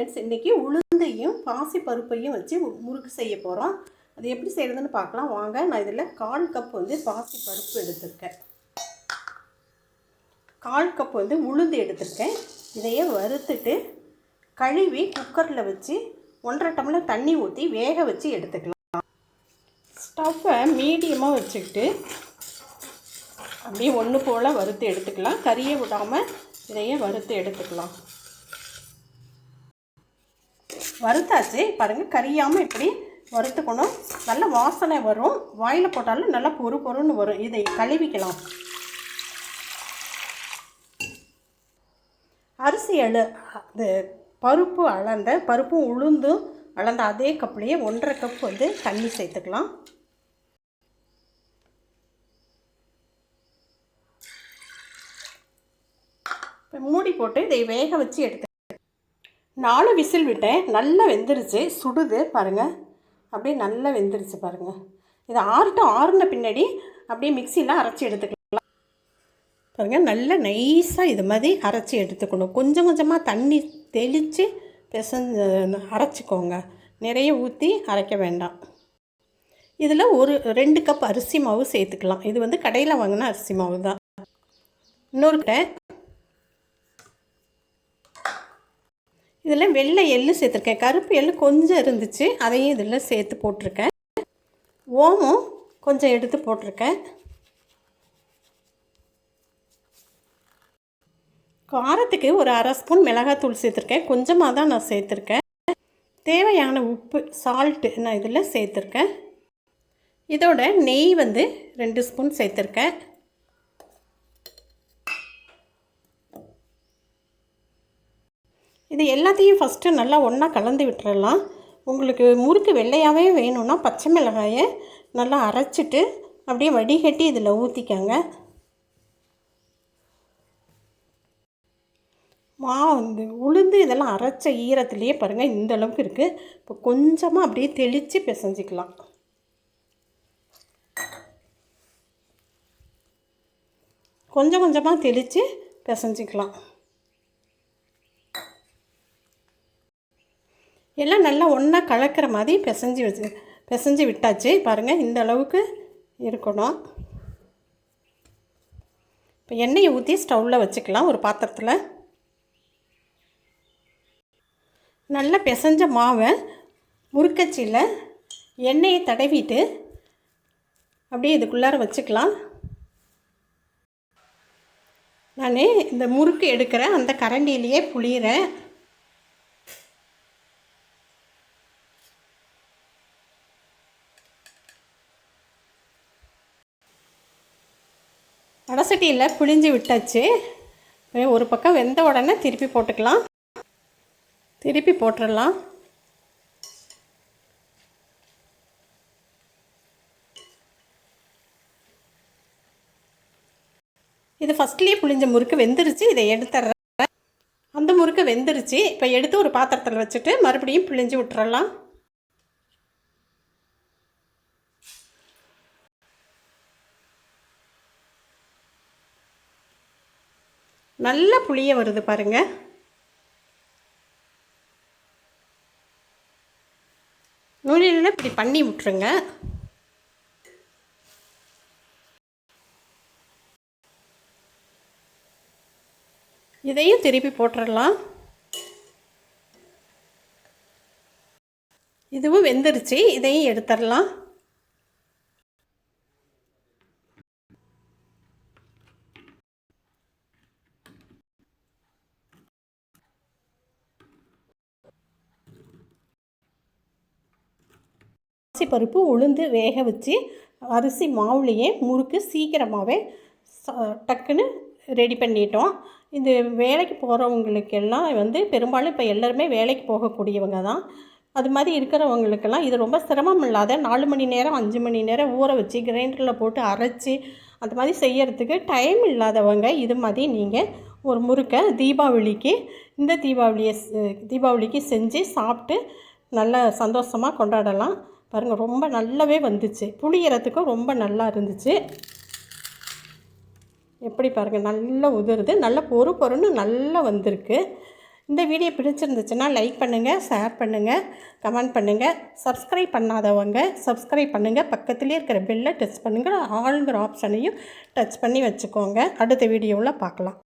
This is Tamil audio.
ஃப்ரெண்ட்ஸ் இன்றைக்கி உளுந்தையும் பாசி பருப்பையும் வச்சு முறுக்கு செய்ய போகிறோம் அது எப்படி செய்கிறதுன்னு பார்க்கலாம். வாங்க நான் இதில் கால் கப் வந்து பாசி பருப்பு எடுத்திருக்கேன். கால் கப் வந்து உளுந்து எடுத்திருக்கேன். இதையே வறுத்துட்டு கழுவி குக்கரில் வச்சு ஒன்றரை டம்ளர் தண்ணி ஊற்றி வேக வச்சு எடுத்துக்கலாம். ஸ்டவ்வை மீடியமாக வச்சுக்கிட்டு அப்படியே ஒன்று போல் வறுத்து எடுத்துக்கலாம். கறியை விடாமல் இதையே வறுத்து எடுத்துக்கலாம். வறுத்தாச்சு. பாருங்கள் கறியாமல் இப்படி வறுத்துக்கணும். நல்ல வாசனை வரும். வாயில் போட்டாலும் நல்லா பொறு பொறுன்னு வரும். இதை கழுவிக்கலாம். அரிசி அளு அது பருப்பு அளந்த பருப்பும் உளுந்தும் அளந்த அதே கப்லேயே ஒன்றரை கப் வந்து தண்ணி சேர்த்துக்கலாம். இப்போ மூடி போட்டு இதை வேக வச்சு எடுத்து நாலு விசில் விட்டேன். நல்லா வெந்துருச்சு. சுடுது பாருங்கள் அப்படியே நல்லா வெந்துருச்சு பாருங்கள் இதை ஆறட்டும் ஆறுன பின்னாடி அப்படியே மிக்சியில் அரைச்சி எடுத்துக்கலாம். பாருங்கள் நல்லா நைஸாக இது மாதிரி அரைச்சி எடுத்துக்கணும். கொஞ்சம் கொஞ்சமாக தண்ணி தெளித்து பிசைஞ்சு அரைச்சிக்கோங்க. நிறைய ஊற்றி அரைக்க வேண்டாம். இதில் ஒரு ரெண்டு கப் அரிசி மாவு சேர்த்துக்கலாம். இது வந்து கடையில் வாங்கின அரிசி மாவு தான் இன்னொரு இதில் வெள்ளை எள்ளு சேர்த்துருக்கேன். கருப்பு எள்ளு கொஞ்சம் இருந்துச்சு. அதையும் இதில் சேர்த்து போட்டிருக்கேன். ஓமம் கொஞ்சம் எடுத்து போட்டிருக்கேன். காரத்துக்கு ஒரு அரை ஸ்பூன் மிளகாத்தூள் சேர்த்துருக்கேன். கொஞ்சமாக தான் நான் சேர்த்துருக்கேன். தேவையான உப்பு சால்ட்டு நான் இதில் சேர்த்துருக்கேன். இதோட நெய் வந்து ரெண்டு ஸ்பூன் சேர்த்துருக்கேன். இது எல்லாத்தையும் ஃபஸ்ட்டு நல்லா ஒன்றா கலந்து விட்டுறலாம். உங்களுக்கு முறுக்கு வெள்ளையாகவே வேணும்னா பச்சை மிளகாயை நல்லா அரைச்சிட்டு அப்படியே வடிகட்டி இதில் ஊற்றிக்கங்க மா வந்து உளுந்து இதெல்லாம் அரைச்ச ஈரத்துலேயே பாருங்கள் இந்த அளவுக்கு இருக்குது இப்போ கொஞ்சமாக அப்படியே தெளித்து பிசைஞ்சிக்கலாம். கொஞ்சம் கொஞ்சமாக தெளித்து பிசைஞ்சிக்கலாம். எல்லாம் நல்லா ஒன்றா கலக்கிற மாதிரி பிசைஞ்சு வச்சு பிசைஞ்சு விட்டாச்சு. பாருங்கள் இந்த அளவுக்கு இருக்கணும். இப்போ எண்ணெயை ஊற்றி ஸ்டவ்வில் வச்சுக்கலாம் ஒரு பாத்திரத்தில். நல்லா பிசைஞ்ச மாவை முறுக்கச்சியில் எண்ணெயை தடவிட்டு அப்படியே இதுக்குள்ளார வச்சுக்கலாம். நான் இந்த முறுக்கு எடுக்கிறேன் அந்த கரண்டியிலேயே புளியிறேன் வடசட்டியில் புழிஞ்சு விட்டாச்சு. ஒரு பக்கம் வெந்த உடனே திருப்பி போட்டுக்கலாம். திருப்பி போட்டுடலாம் இது ஃபஸ்ட்லேயே புளிஞ்ச முறுக்கு வெந்துருச்சு இதை எடுத்துட்றேன் அந்த முறுக்கு வெந்துருச்சு. இப்போ எடுத்து ஒரு பாத்திரத்தில் வச்சுட்டு மறுபடியும் புளிஞ்சு விட்டுறலாம். நல்ல புளிய வருது பாருங்கள் நூலில் இப்படி பண்ணி விட்டுருங்க. இதையும் திருப்பி போட்டுடலாம் இதுவும் வெந்துருச்சு. இதையும் எடுத்துடலாம் அரிசி பருப்பு உளுந்து வேக வச்சு அரிசி மாவுலேயே முறுக்கு சீக்கிரமாகவே டக்குன்னு ரெடி பண்ணிட்டோம். இந்த வேலைக்கு போகிறவங்களுக்கெல்லாம் வந்து பெரும்பாலும் இப்போ எல்லாருமே வேலைக்கு போகக்கூடியவங்க தான். அது மாதிரி இருக்கிறவங்களுக்கெல்லாம் இது ரொம்ப சிரமம் இல்லாத நாலு மணி நேரம் அஞ்சு மணி நேரம் ஊற வச்சு கிரைண்டரில் போட்டு அரைச்சி அந்த மாதிரி செய்யறதுக்கு டைம் இல்லாதவங்க இது மாதிரி நீங்கள் ஒரு முறுக்கை தீபாவளிக்கு இந்த தீபாவளியை தீபாவளிக்கு செஞ்சு சாப்பிட்டு நல்ல சந்தோஷமாக கொண்டாடலாம். பாருங்கள் ரொம்ப நல்லாவே வந்துச்சு. புளியறதுக்கும் ரொம்ப நல்லா இருந்துச்சு. எப்படி பாருங்கள் நல்லா உதிருது. நல்ல பொறு பொறுன்னு நல்லா வந்திருக்கு. இந்த வீடியோ பிடிச்சிருந்துச்சுன்னா லைக் பண்ணுங்கள் ஷேர் பண்ணுங்கள் கமெண்ட் பண்ணுங்கள் சப்ஸ்கிரைப் பண்ணாதவங்க சப்ஸ்கிரைப் பண்ணுங்கள் பக்கத்துலேயே இருக்கிற பெல்லை டச் பண்ணுங்கள் ஆளுங்கிற ஆப்ஷனையும் டச் பண்ணி வச்சுக்கோங்க. அடுத்த வீடியோவில் பார்க்கலாம்.